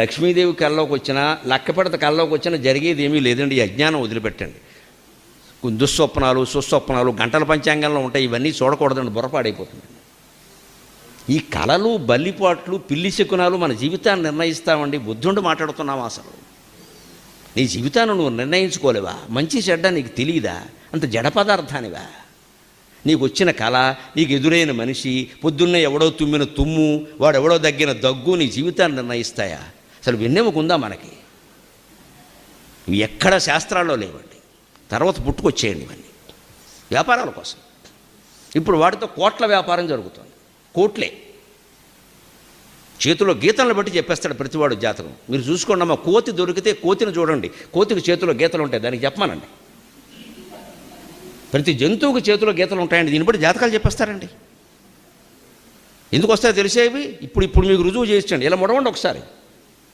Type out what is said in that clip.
లక్ష్మీదేవి కళ్ళలోకి వచ్చినా లక్కపెడత కల్లోకి వచ్చినా జరిగేది ఏమీ లేదండి. ఈ అజ్ఞానం వదిలిపెట్టండి. దుస్వప్నాలు సుస్వప్నాలు గంటల పంచాంగంలో ఉంటాయి ఇవన్నీ చూడకూడదండి. బుర్రపాడైపోతుంది. ఈ కళలు బల్లిపాట్లు పిల్లి శకునాలు మన జీవితాన్ని నిర్ణయిస్తామండి. బుద్ధుండి మాట్లాడుతున్నాం అసలు. నీ జీవితాన్ని నువ్వు నిర్ణయించుకోలేవా? మంచి చెడ్డ నీకు తెలియదా అంత జడ పదార్థానివా? నీకు వచ్చిన కళ నీకు ఎదురైన మనిషి పొద్దున్నే ఎవడో తుమ్మిన తుమ్ము వాడెవడో దగ్గిన దగ్గు నీ జీవితాన్ని నిర్ణయిస్తాయా? అసలు వెన్నెముకుందా మనకి? ఎక్కడ శాస్త్రాల్లో లేవండి. తర్వాత పుట్టుకొచ్చేయండి ఇవన్నీ. వ్యాపారాల కోసం. ఇప్పుడు వాటితో కోట్ల వ్యాపారం జరుగుతుంది. కోట్లే. చేతిలో గీతలను బట్టి చెప్పేస్తాడు ప్రతివాడు జాతకం. మీరు చూసుకోండి అమ్మా కోతి దొరికితే కోతిని చూడండి. కోతికి చేతిలో గీతలు ఉంటాయి దానికి చెప్పమానండి. ప్రతి జంతువుకి చేతిలో గీతలు ఉంటాయండి. దీన్ని బట్టి జాతకాలు చెప్పేస్తారండి. ఎందుకు వస్తాయో తెలిసేవి? ఇప్పుడు ఇప్పుడు మీకు రుజువు చేయించండి. ఇలా ముడవండి ఒకసారి.